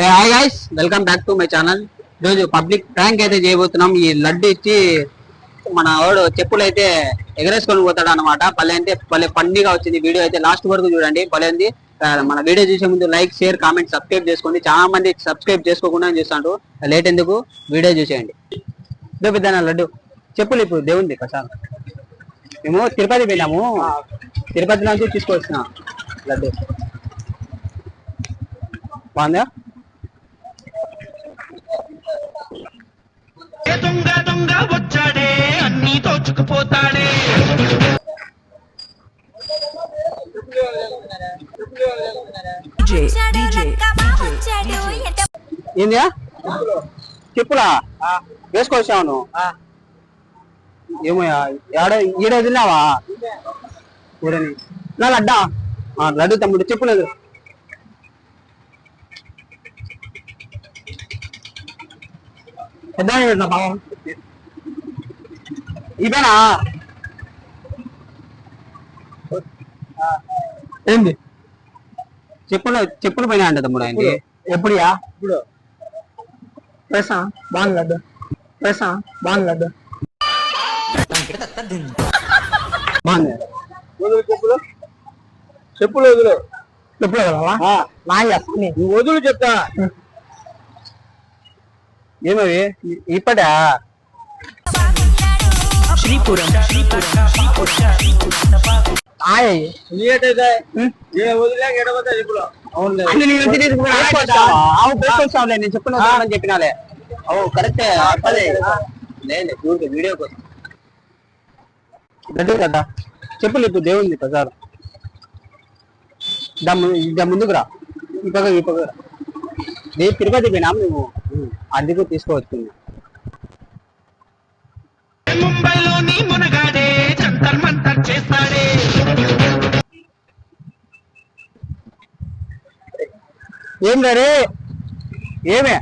Hi guys welcome back to my channel ఈరోజు public prank అయితే చేయబోతున్నాం. ఈ లడ్డు ఇచ్చి మన వాడు చెప్పులు అయితే ఎగరేసుకొని పోతాడు అనమాట పల్లె అంటే పల్లె ఫన్నీగా వచ్చింది వీడియో అయితే. లాస్ట్ వరకు చూడండి. భలే ఉంది. మన వీడియో చూసే ముందు లైక్ షేర్ కామెంట్ సబ్స్క్రైబ్ చేసుకోండి. చాలా మంది సబ్స్క్రైబ్ చేసుకోకుండా చూస్తాడు లేట్ ఎందుకు? వీడియో చూసేయండి. పెద్ద లడ్డు. చెప్పులు ఇప్పుడు దేవుంది కసాల మేము తిరుపతి వెళ్ళాము. తిరుపతి నుంచి తీసుకొచ్చిన లడ్డు. బాగుందా? దొంగ దొంగ వచ్చాడే అన్ని దోచుకుపోతాడే. ఏందియా? చెప్పులా వేసుకొచ్చాను ఏమోయా ఏడ ఈడ తిన్నావా? ఊరని నా లడ్డా? లడ్డు తమ్ముడు చెప్పులేదు పెద్ద పెట్టిన పాపం ఇదేనా ఏంది చెప్పులు చెప్పులు పైన అంట తమ్ముడు ఆయనకి ఎప్పుడుయా ఇప్పుడు పైసా బాగుంది లడ్డు పైసా బాగుంది లడ్డు బాగుంది వదులు చెప్పులు చెప్పులు వదులు చెప్పులు నాయ నువ్వు వదులు చెప్తా ఏమవి? ఇప్పటా నాయ నీటైతే నేను వదిలేక ఎడబోతా చెప్పులు అవును? ఆవు తీసుకొచ్చావులే నేను చెప్పిన వదలమని చెప్పినాలే. ఓ కరెక్టే. అప్పదే లేదు వీడియో కోసం. గడ్డి కదా. చెప్పులు ఇప్పుడు దేవుంది ప్రసాద్ దా ము- దా ముందుకు రా. ఈ పక్క ఈ పక్క రా నీ తిరుపతి పోయినాం నువ్వు అందుకు తీసుకోవచ్చు ముంబైలోని మునగాడే జంతర్ మంతర్ చేస్తాడే. ఏం రే ఏమే?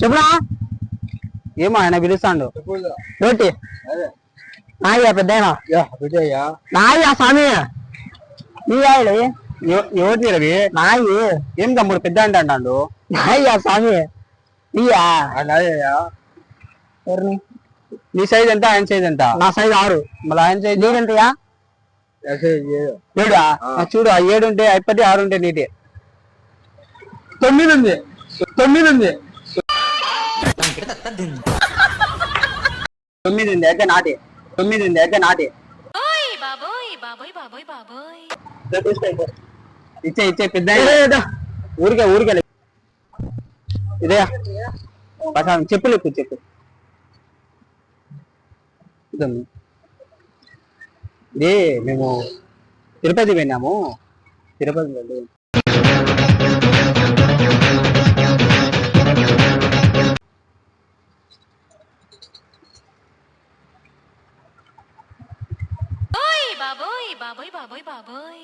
చెప్పురా? ఏమో ఆయన పిలుస్తాడు. రోటి. నాయ్యా విజయ్యా నాయ్యా స్వామి. నీ ఆయన ఎవరిని రవి నాయి. ఏం తమ్ముడు పెద్ద అంటే అంటాడు? నాయ్యా స్వామి? నీయా. నాయ్యా ఎవరిని? నీ సైజ్ ఎంత ఆయన సైజ్ ఎంత? నా సైజ్ ఆరు. మళ్ళీ ఆయన సైజ్ నీదంతయా ఏడా. ఆ, చూడు ఆ ఏడు ఉంటే అయిపోతే ఆరు ఉంటే నీటి తొమ్మిది ఉంది. తొమ్మిది ఉంది. తొమ్మిది ఉంది అయితే నాటి తొమ్మిది ఉంది అయితే నాటి బాబోయ్ బాబోయ్ బాబోయ్ బాబోయ్. ఇచ్చే ఇచ్చే పెద్ద ఊరికే ఊరికే. ఇదే. ప్రసాదం చెప్పులు ఇప్పుడు చెప్పు. ఇది. మేము తిరుపతి పోయినాము. తిరుపతి వెళ్ళి ఓయ్ బాబోయ్ బాబోయ్ బాబోయ్.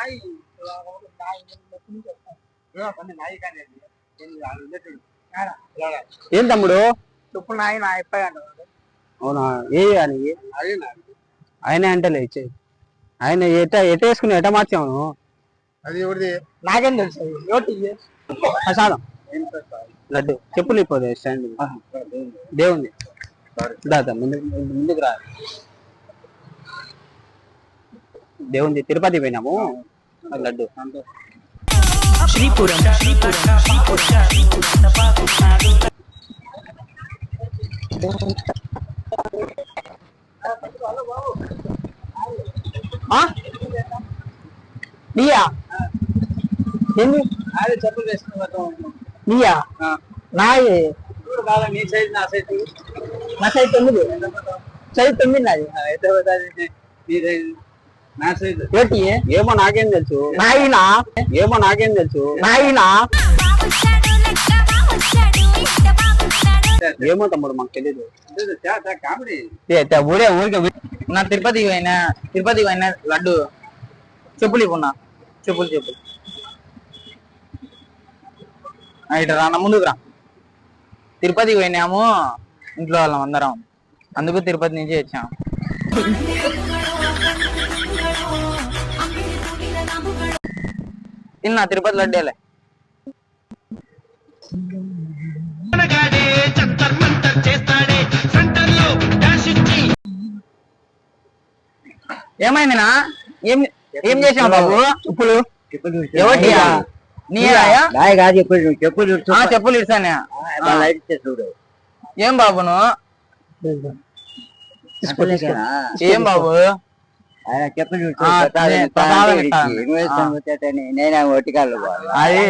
బాబోయ్ ఏం తమ్ముడు? చెప్పు నాయ నా అయిపోయి అవునా? ఏ అని ఆయన అంటలే ఇచ్చే. ఆయన ఎట ఎట వేసుకుని ఎట మార్చాము అది ఎవరిది? నాకేం తెలుసు. ప్రసాదం లడ్డు. చెప్పులు ఇపోదే స్టాండ్ దేవుంది దాదా ముందు ముందుకు రా. దేవుంది తిరుపతి పోయినాము. లడ్డు. శ్రీపురం ఆ? నీయా ఏంది? అదే చెప్పులు వేసుకుని నీయా. బాగా నీ సైజ్ నా సైజ్. నా సైజ్ తొమ్మిది. సైజ్ తొమ్మిది నాది. అయితే నీ సైజ్. నా సైజ్ ఏంటి ఏమో నాకేం తెలుసు నాయినా ఏమో నాకేం తెలుసు నాయినా బాబుచ్చాడు లెక్క బాబుచ్చాడు ఇంత బాబుచ్చాడు ఏమో తమ్ముడు మాకు తెలియదు కామెడీ ఊరే ఊరికే నా తిరుపతి పోయినా తిరుపతి పోయినా లడ్డు చెప్పులు ఇవ్వన్నా చెప్పులు చెప్పులు ఆ, ఇటు రా నా ముందుకు రా తిరుపతికి పోయినాము ఇంట్లో వాళ్ళం అందరం అందుకు తిరుపతి నుంచి వచ్చాం తిన్నా తిరుపతి లడ్డేలే ఏమైందినా ఏం ఏం చేసావు బాబు? ఇప్పుడు ఎవటి నీయా రాయి కాదు చెప్పు చెప్పు చూడు. ఆ చెప్పులు ఇస్తానే చూడు. ఏం బాబు నువ్వు ఏం బాబు? ఆయన చెప్పు చూడు ఆ, నేను ఒట్టికాళ్ళు అది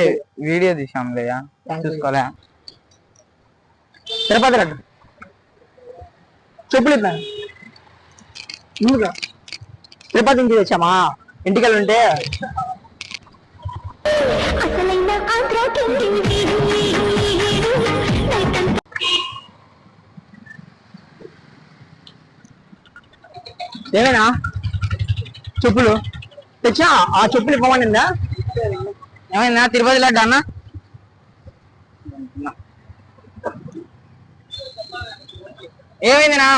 వీడియో తీసాం లేదా చూసుకోలే. తిరుపతి లడ్డు చెప్పులు ఇద్దా తిరుపతి నుంచి తెచ్చామా? ఇంటికి ఉంటే. ఏమైనా? చెప్పులు. తెచ్చా? ఆ చెప్పులు ఇవ్వమనిందా? ఏమైనా తిరుపతి లడ్డు అన్న? ఏమైందినా?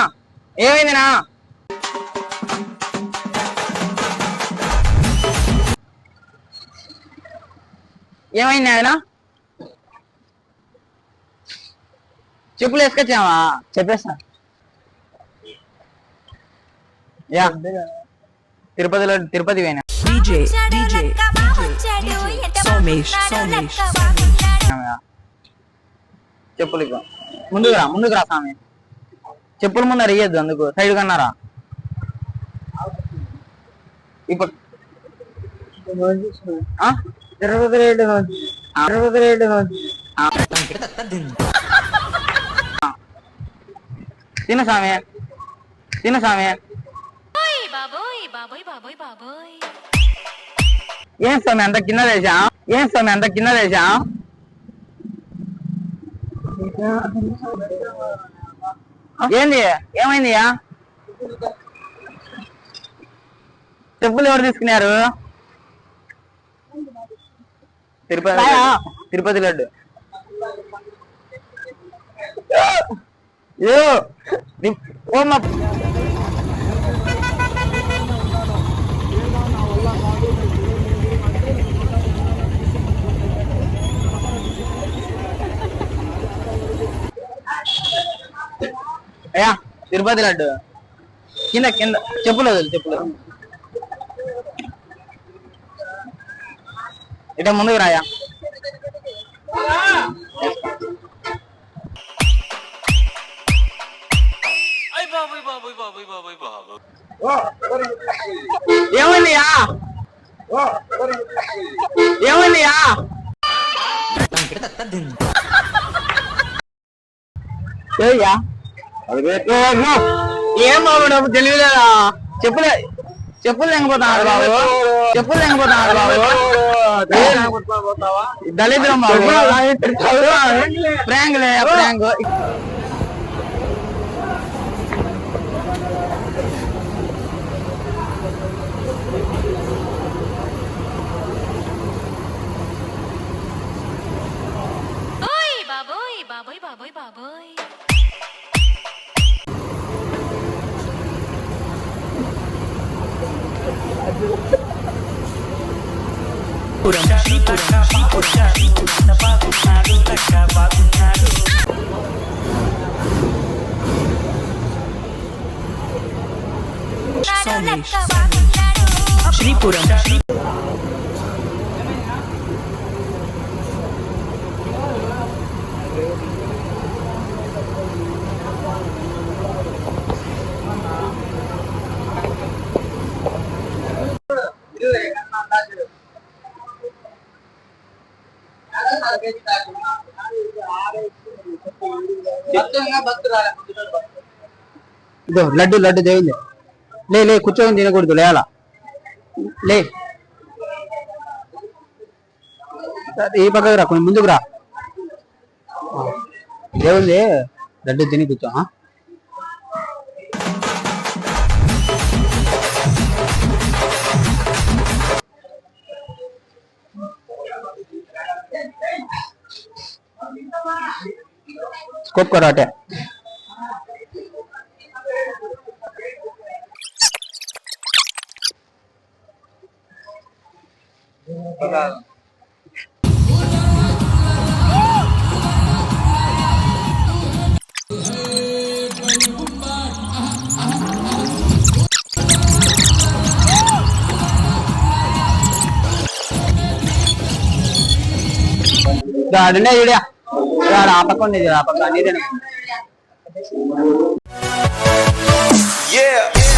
ఏమైందినా? ఏమైంది ఆయన చెప్పులు వేసుకొచ్చావా? చెప్పేస్తా. యా. తిరుపతిలో తిరుపతి పోయినా. చెప్పులు ఇవ్వ ముందుకు రా ముందుకు రా స్వామి. చెప్పులు ముందర ఇయ్యద్దు అందుకు. సైడ్ కన్నారా ఇప్పుడు? Tirupati rate Tirupati rate. తిను స్వామి. తిను స్వామి. బాబోయ్ ఏం స్వామి అంత కింద వేసా ఏం స్వామి అంత కింద వేసా ఏంది? ఏమైందియా? చెప్పులు ఎవరు తీసుకున్నారు? తిరుపతి తిరుపతి లడ్డు. ఓ మా అయ్యా తిరుపతి లడ్డు కింద కింద చెప్పులు వదిలి చెప్పులు ఇట ముందుకు రాయా ఏమైందియా ఏమైందియా ఏయ్యా ఏం బాబు డబ్బు తెలియలేదా? చెప్పులే చెప్పులు తెంగిపోతున్నాడు బాబు. చెప్పులు తెంగిపోతున్నాడు బాబు. దళిద్రం బాబు. ప్రాంక్ లే ప్రాంక్ ఓయ్ బాబోయ్ బాబోయ్ బాబోయ్ బాబోయ్. Shri Puram. Shri Puram. Shri Puram Shri Puram Shri Puram Shri Puram ఇదో లడ్డు లడ్డు దేవుంది లే లే కూర్చొని తినకూడదు లేయాల? లే. ఈ పక్కకు రా కొంచెం ముందుకు రా. దేవుంది లడ్డు తిని కూర్చో स्कोप कराटे गार्डन है ఆపకండి ఆపకండి Yeah!